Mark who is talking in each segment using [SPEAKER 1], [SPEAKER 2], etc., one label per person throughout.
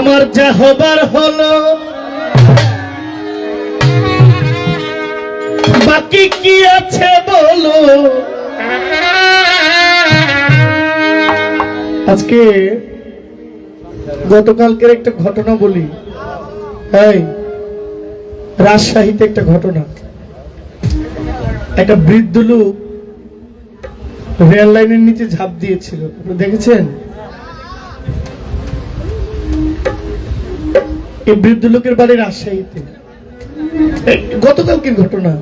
[SPEAKER 1] আমার যা হবার হলো। বাকি কি আছে বলো? আজকে গতকালকের একটা ঘটনা বলি। রাজশাহীতে একটা ঘটনা। একটা বৃদ্ধ লোক রেল লাইনের নিচে ঝাঁপ দিয়েছিল। দেখেছেন? এই বৃদ্ধ লোকের বাড়ি রাজশাহীতে। গতকালকের ঘটনা।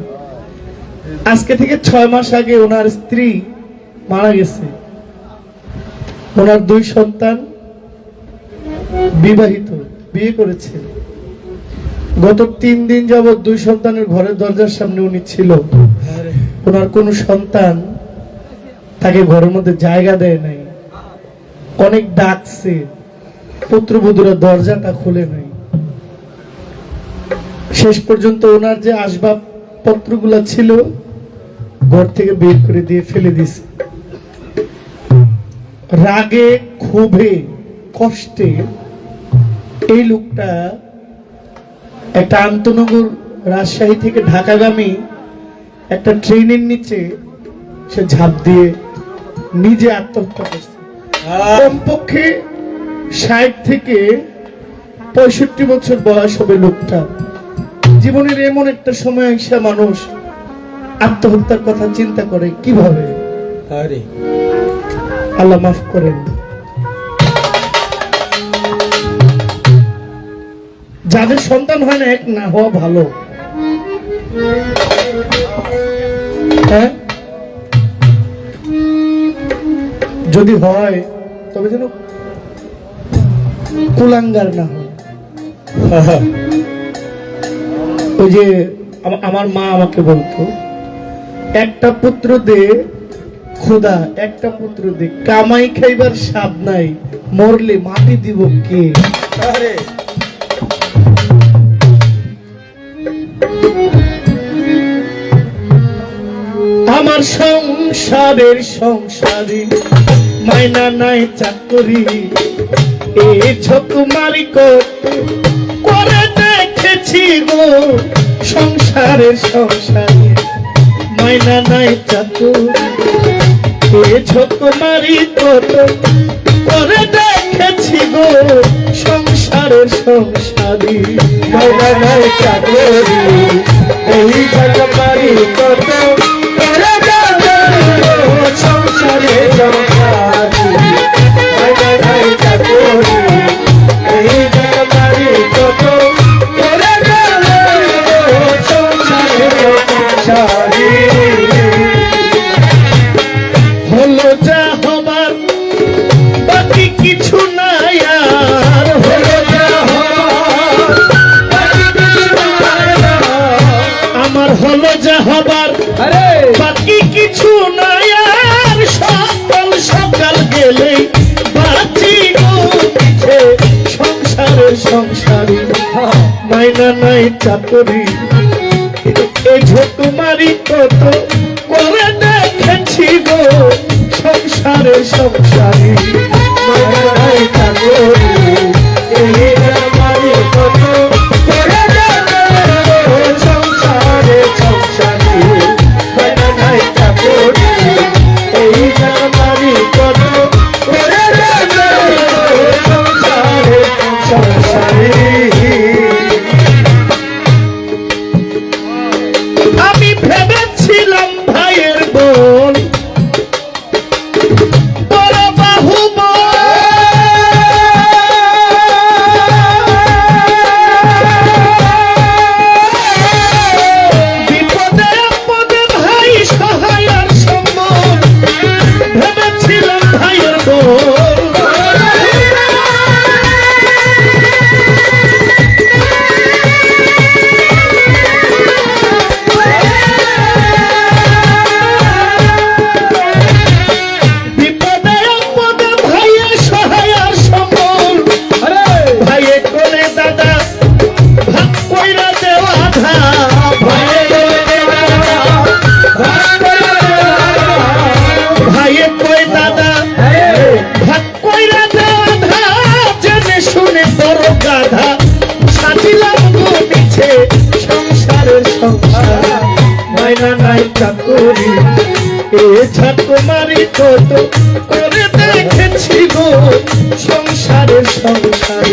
[SPEAKER 1] আজকে থেকে ছয় মাস আগে ওনার স্ত্রী মারা গেছে। ওনার দুই সন্তান বিবাহিত, বিয়ে করেছে। গত তিন দিন যাবৎ দুই সন্তানের ঘরের দরজার সামনে উনি ছিল। ওনার কোনো সন্তান তাকে ঘরের মধ্যে জায়গা দেয় নাই। অনেক ডাকছে, পুত্রবধূরা দরজাটা খুলে নাই। শেষ পর্যন্ত ওনার যে আসবাব পত্রগুলা ছিল, ঘর থেকে বের করে দিয়ে ফেলে দিছে রাগে, ক্ষোভে, কষ্টে এই লোকটা একটা আন্তনগর রাজশাহী থেকে ঢাকাগামী একটা ট্রেনের নিচে সে ঝাঁপ দিয়ে নিজে আত্মহত্যা করছে। কমপক্ষে ষাট থেকে পঁয়ষট্টি বছর বয়স হবে লোকটা। জীবনের এমন একটা সময় এসে মানুষ আত্মহত্যার কথা চিন্তা করে কীভাবে
[SPEAKER 2] আরে।
[SPEAKER 1] আল্লাহ মাফ করেন। যাদের সন্তান হয় না এক না হওয়া ভালো। হ্যাঁ? যদি হয় তবে যেন কুলাঙ্গার না হয়। ওই যে আমার মা আমাকে বলতো একটা পুত্র দে খোদা একটা পুত্র দে কামাই খাইবার স্বাদ নাই মরলে মাটি দিব কে? আমার সংসারের সংসারে মাইনা নাই চাকরি এ ছোট গো সংসারের সংসারে মাইনা নাই চাতু ছোট মারি কত করে দেখেছি গো সংসারের সংসারে। মাইনা নাই চাকরি এই জগমারি কত যা হবার আরে। বাকি কিছু নাই আর সকাল সকাল গেলে বাঁচি পিছে সংসারে সংসারে মাইনা নাই চাকরি। এ ঝোটু মারি কত করে দেখেছি গো। সংসারে সংসারে চাকরি এ ঠাকুমারি কত করে দেখেছি গো। সংসারের সংসারে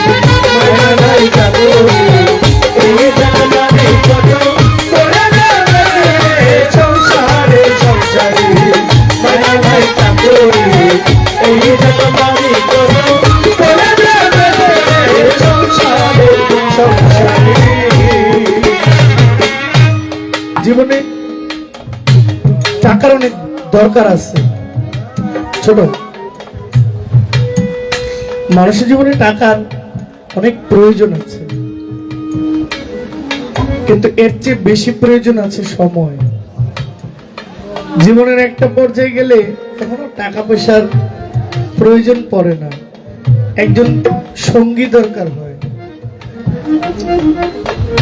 [SPEAKER 1] দরকার আছে। ছোট। মানুষের জীবনে টাকার অনেক প্রয়োজন আছে। কিন্তু এর চেয়ে বেশি প্রয়োজন আছে সময়। জীবনের একটা পর্যায়ে গেলে আর টাকা পয়সার প্রয়োজন পড়ে না। একজন সঙ্গী দরকার হয়।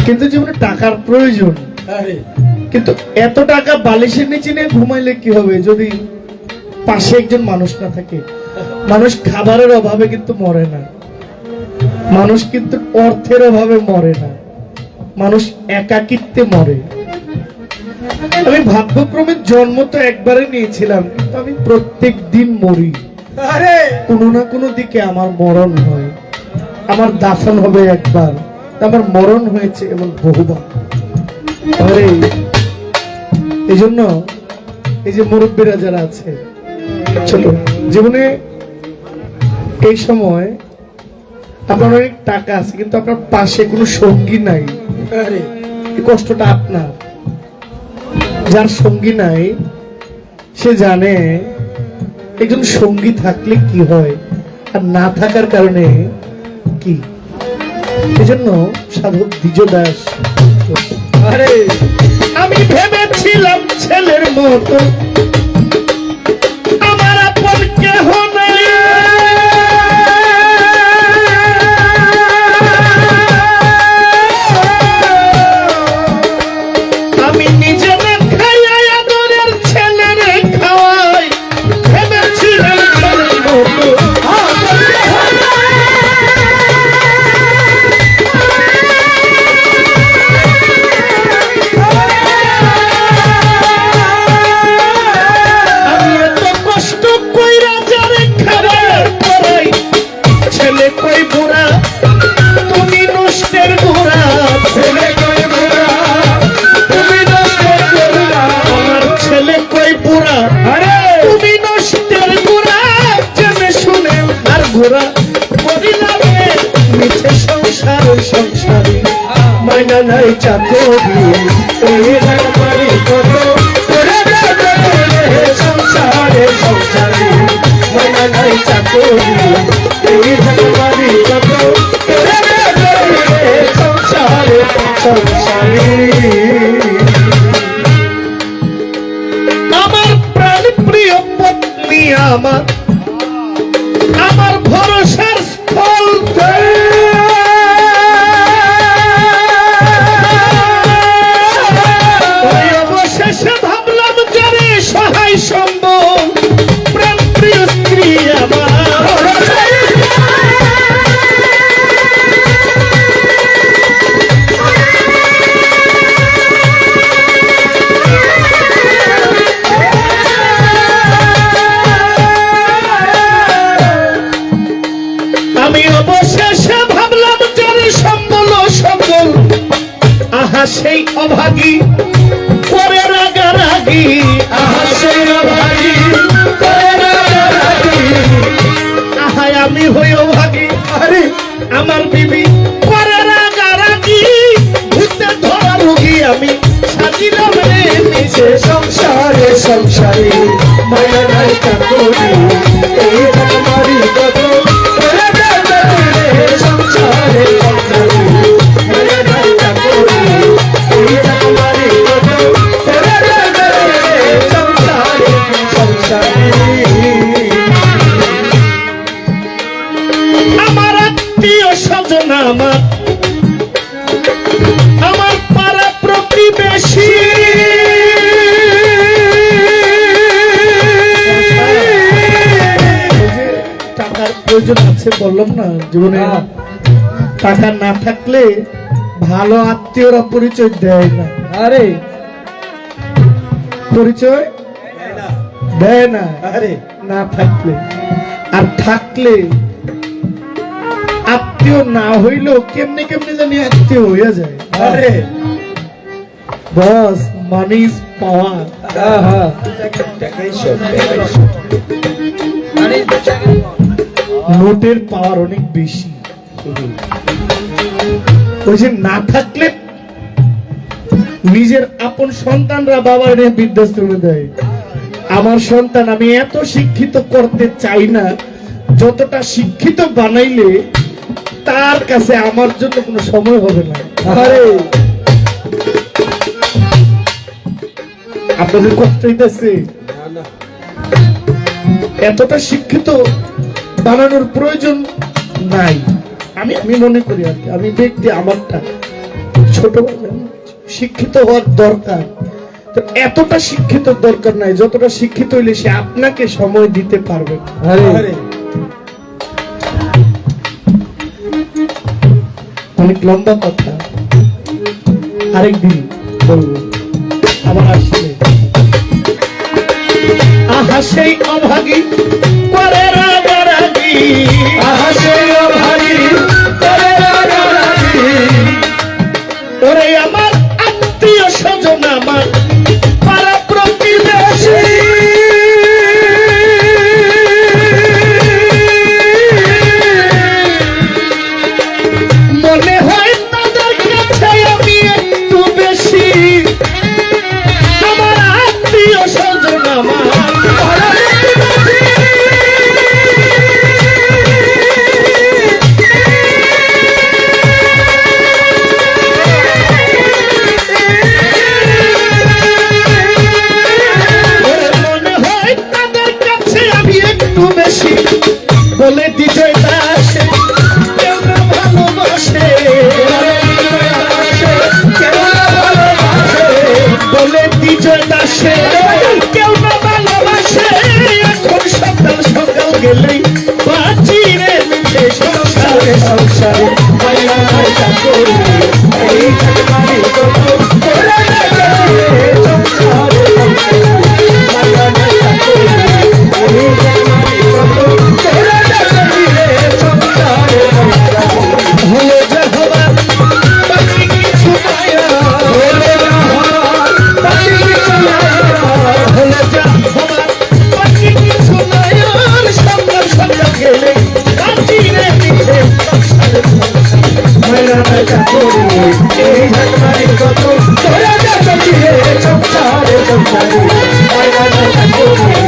[SPEAKER 1] কিন্তু জীবনে টাকার প্রয়োজন। কিন্তু এত টাকা বালিশের নিচে নিয়ে ঘুমাইলে কি হবে যদি পাশে একজন মানুষ না থাকে? মানুষ খাবারের অভাবে কিন্তু মরে না। মানুষ কিন্তু অর্থের অভাবে মরে না। মানুষ একাকিত্বে মরে। আমি ভাগ্যক্রমে জন্ম তো একবারে নিয়েছিলাম কিন্তু আমি প্রত্যেক দিন মরি।
[SPEAKER 2] আরে!
[SPEAKER 1] কোনো না কোনো দিকে আমার মরণ হয়। আমার দাফন হবে একবার। আমার মরণ হয়েছে এমন বহুবার। আরে! এই জন্য এই যে মুরব্বীরা যারা আছে ছোট জীবনে এই সময় আপনার অনেক টাকা আছে কিন্তু আপনার পাশে কোনো সঙ্গী নাই।
[SPEAKER 2] আরে।
[SPEAKER 1] কষ্টটা আপনার। যার সঙ্গী নাই সে জানে একজন সঙ্গী থাকলে কি হয় আর না থাকার কারণে কি? এজন্য সাধক দ্বিজ দাস
[SPEAKER 2] আরে।
[SPEAKER 1] আমি ভেবেছিলাম ছেলের মতো। সংসার, সংসারে। মাইনা নাই চাকরি। এই রাখবারি কত সংসারে সংসারে মাইনা নাই চাকরি এই রাখবারি কত সংসারে সংসারে আমার প্রাণ প্রিয় পত্নী আমার। আমার ভরসার অভাগী করে রাগারাগি আহা সেই অভাগী করে রাগারাগি। আহা আমি হই অভাগী আরে আমার বিবি, করে রাগারাগি। ভূতে ধরা রোগী আমি, সাজিলাম রে নিচে সংসারে সংসারে। মায়া নাই কাকুরি আমার আমার পাড়া প্রতিবেশী। টাকার প্রয়োজন আছে বললাম না জীবনে টাকা না থাকলে ভালো আত্মীয়রা পরিচয় দেয় না।
[SPEAKER 2] আরে।
[SPEAKER 1] পরিচয় দেয় না।
[SPEAKER 2] আরে।
[SPEAKER 1] না থাকলে। আর থাকলে আত্মীয় না হইলেও কেমনে কেমনে জানি আত্মীয় হইয়া যায়।
[SPEAKER 2] আরে।
[SPEAKER 1] বস মানি ইজ পাওয়ার
[SPEAKER 3] টাকাই সব
[SPEAKER 1] নোটের পাওয়ার অনেক বেশি। ওই যে না থাকলে নিজের আপন সন্তানরা বাবার নিয়ে বৃদ্ধাশ্রমে দেয়। আমার সন্তান আমি এত শিক্ষিত করতে চাই না যতটা শিক্ষিত বানাইলে তার কাছে আমার জন্য কোনো সময় হবে না।
[SPEAKER 2] আরে।
[SPEAKER 1] আপনাদের কষ্ট হইতেছে এতটা শিক্ষিত বানানোর প্রয়োজন নাই। আমি আমি মনে করি আর কি আমি ব্যক্তি আমারটা ছোট শিক্ষিত হওয়ার দরকার। তো এতটা শিক্ষিত দরকার নাই যতটা শিক্ষিত হইলে সে আপনাকে সময় দিতে পারবে
[SPEAKER 2] আরে।
[SPEAKER 1] অনেক লম্বা কথা। আরেকদিন বলব আবার আসলে আহা সেই অভাগী করে রাগারাগি
[SPEAKER 2] আহা সেই
[SPEAKER 1] Thank you.